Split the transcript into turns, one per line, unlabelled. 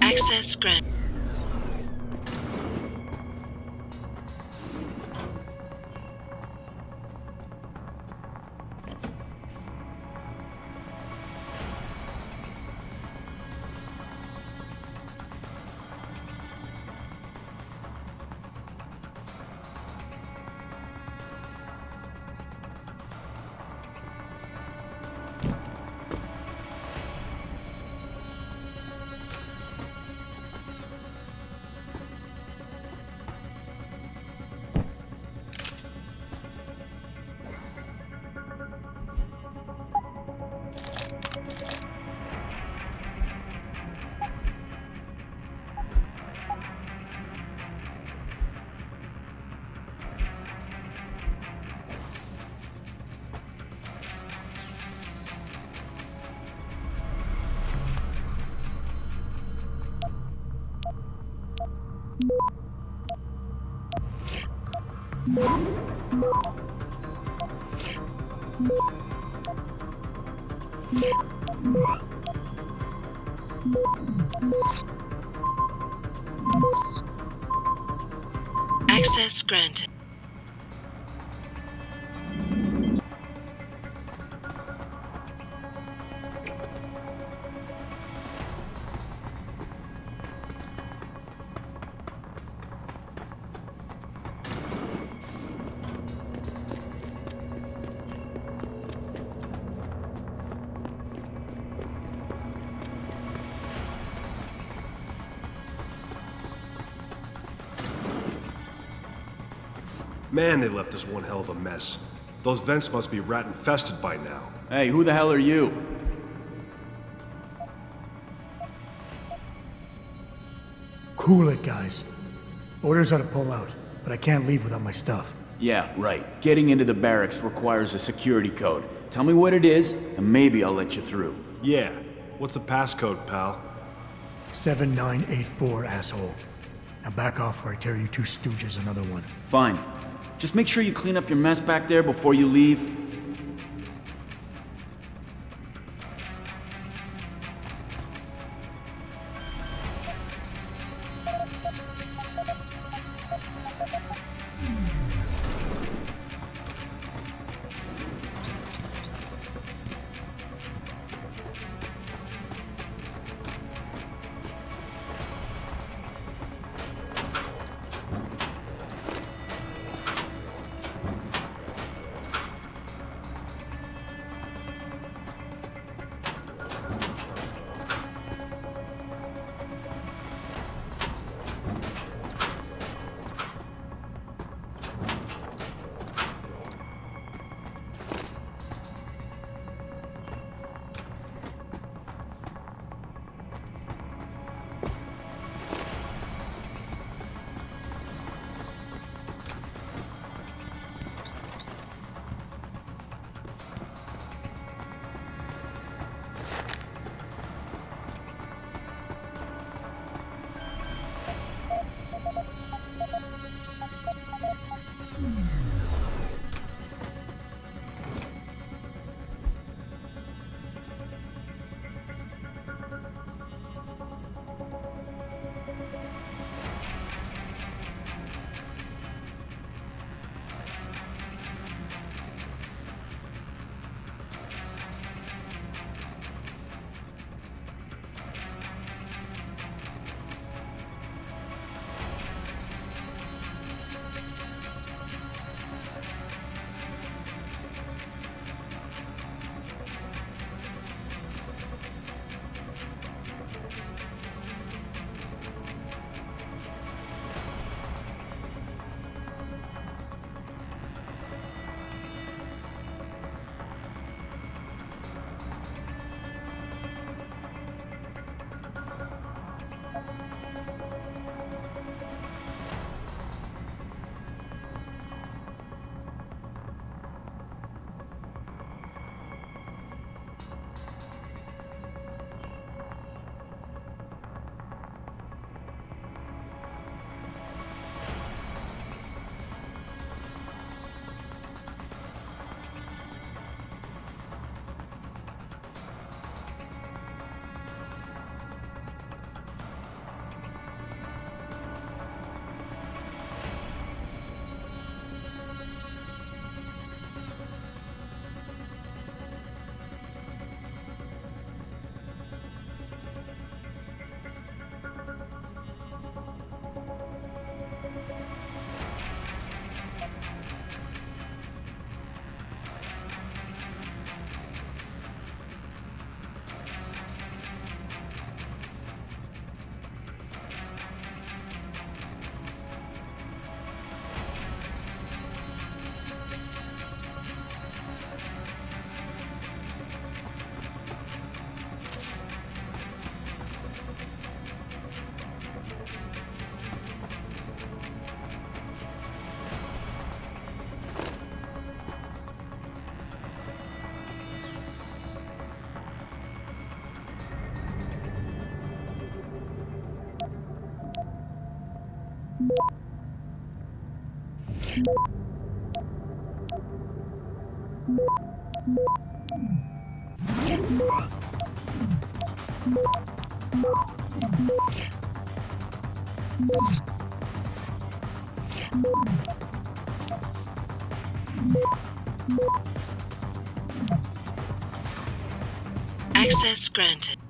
Access grant. Access granted.
Man, they left us one hell of a mess. Those vents must be rat infested by now.
Hey, who the hell are you?
Cool it, guys. Orders are to pull out, but I can't leave without my stuff.
Yeah, right. Getting into the barracks requires a security code. Tell me what it is, and maybe I'll let you through.
Yeah. What's the passcode, pal?
7984, asshole. Now back off or I tear you two stooges another one.
Fine. Just make sure you clean up your mess back there before you leave.
Access granted.